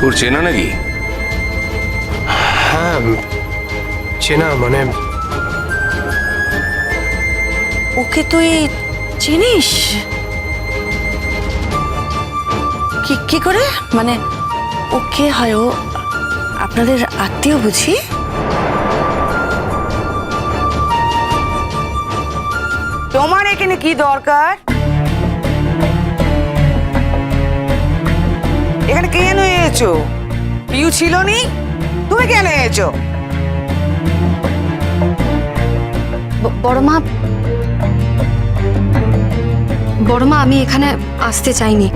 তোর চেনা নাকি? হ্যাঁ চেনা মানে ওকে তুই চিনিস? কি কি করে? মানে ও কে হয় ও আপনাদের আত্মীয় বুঝি? তোমার এখানে কি দরকার? এসেছ? পিউ ছিল নি তুমি কেন এসেছ? ব- বড় মা বড় মা আমি এখানে আসতে চাইনি।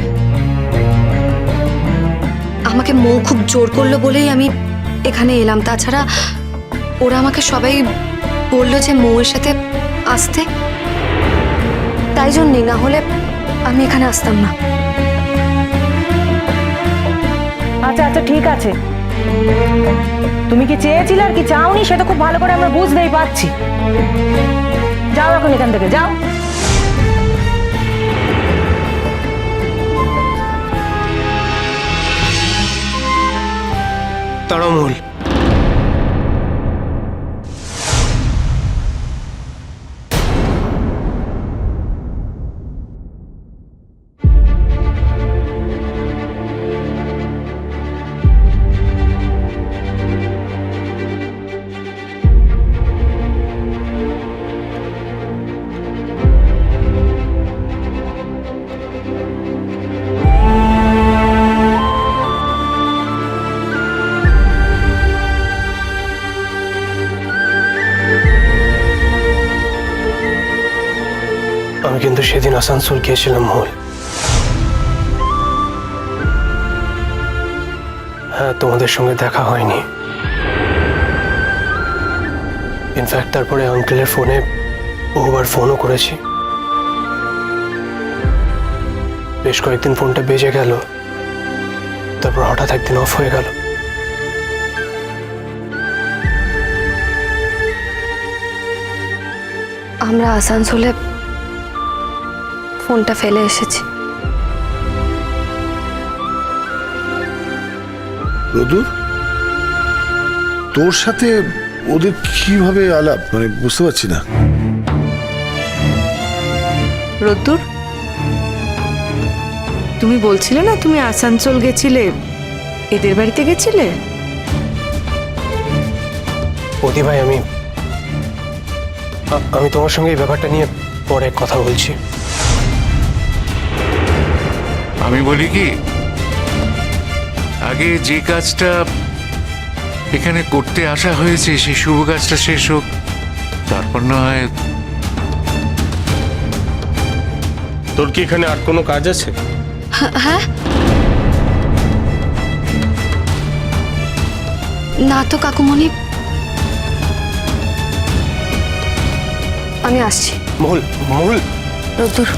আমাকে মৌ খুব জোর করল বলেই আমি এখানে এলাম। তাছাড়া ওরা আমাকে সবাই বলল যে মৌয়ের সাথে আসতে। তাই জন্যই না হলে আমি এখানে আসতাম না। ঠিক আছে। তুমি কি চেয়েছিলে আর কি চাওনি? সেটা খুব ভালো করে আমরা বুঝতেই পারছি। যাও এখন এখান থেকে, যাও। তরমূল আমি কিন্তু সেদিন আসানসোল গিয়েছিলাম মহল হ্যাঁ তোমাদের সঙ্গে দেখা হয়নি। ইনফ্যাক্ট তারপরে আঙ্কেলের ফোনে বহুবার ফোনও করেছি। বেশ কয়েকদিন ফোনটা বেজে গেল। তারপর হঠাৎ একদিন অফ হয়ে গেল। আমরা আসানসোলে ফোনটা ফেলে এসেছি। রদুর তোর সাথে ওদের কীভাবে আলাপ? মানে বুঝতে পারছি না। রোদ্দুর? তুমি বলছিলে না তুমি আসানসোল গেছিলে? এদের বাড়িতে গেছিলে? বৌদি ভাই আমি আমি তোমার সঙ্গে এই ব্যাপারটা নিয়ে পরে কথা বলছি। আমি বলি কি আগে যে কাজটা এখানে করতে আসা হয়েছে সেই শুভ কাজটা শেষ হোক তারপর না হয় তোর কি এখানে আর কোনো কাজ আছে? হ্যাঁ না তো কাকুমণি। আমি আসছি। মহুল মহুল। রোদ্দুর।